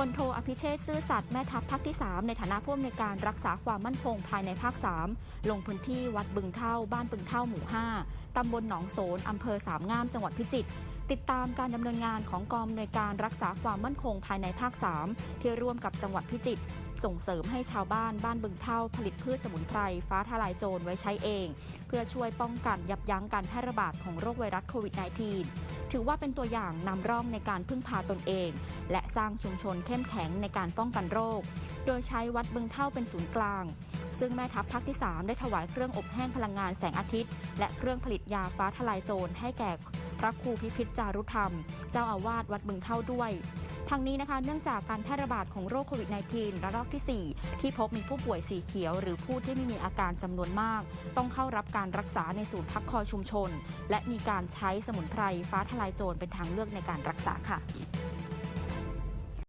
พลโทอภิเชษซื่อสัตย์แม่ทัพภาคที่ 3 ในฐานะผู้อำนวยการรักษาความมั่นคงภายในภาค 3 ลงพื้นที่วัดบึงเท่า บ้านบึงเท่าหมู่ 5 ตำบลหนองโสนอำเภอสามงามจังหวัดพิจิตรติดตามการดำเนินงานของกองอำนวยการรักษาความมั่นคงภายในภาค 3 ที่ร่วมกับจังหวัดพิจิตร ส่งเสริมให้ชาวบ้านบ้านบึงเท่าผลิตพืชสมุนไพรฟ้าทลายโจรไว้ใช้เอง เพื่อช่วยป้องกันยับยั้งการแพร่ระบาดของโรคไวรัสโควิด -19 ถือว่าเป็นตัวอย่างนำร่องในการพึ่งพาตนเอง และสร้างชุมชนเข้มแข็งในการป้องกันโรค โดยใช้วัดบึงเท่าเป็นศูนย์กลางซึ่งแม่ทัพภาคที่ 3 ได้ถวายเครื่องอบแห้งพลังงานแสงอาทิตย์ และเครื่องผลิตยาฟ้าทลายโจรให้แก่ พระครูพิพิธจารุธรรม เจ้าอาวาสวัดบึงเท่าด้วยทางนี้นะคะเนื่องจากการแพร่ระบาดของโรคโควิด -19 ระลอกที่ 4 ที่พบมีผู้ป่วยสีเขียว หรือผู้ที่ไม่มีอาการจำนวนมาก ต้องเข้ารับการรักษาในศูนย์พักคอยชุมชน และมีการใช้สมุนไพรฟ้าทลายโจรเป็นทางเลือกในการรักษาค่ะ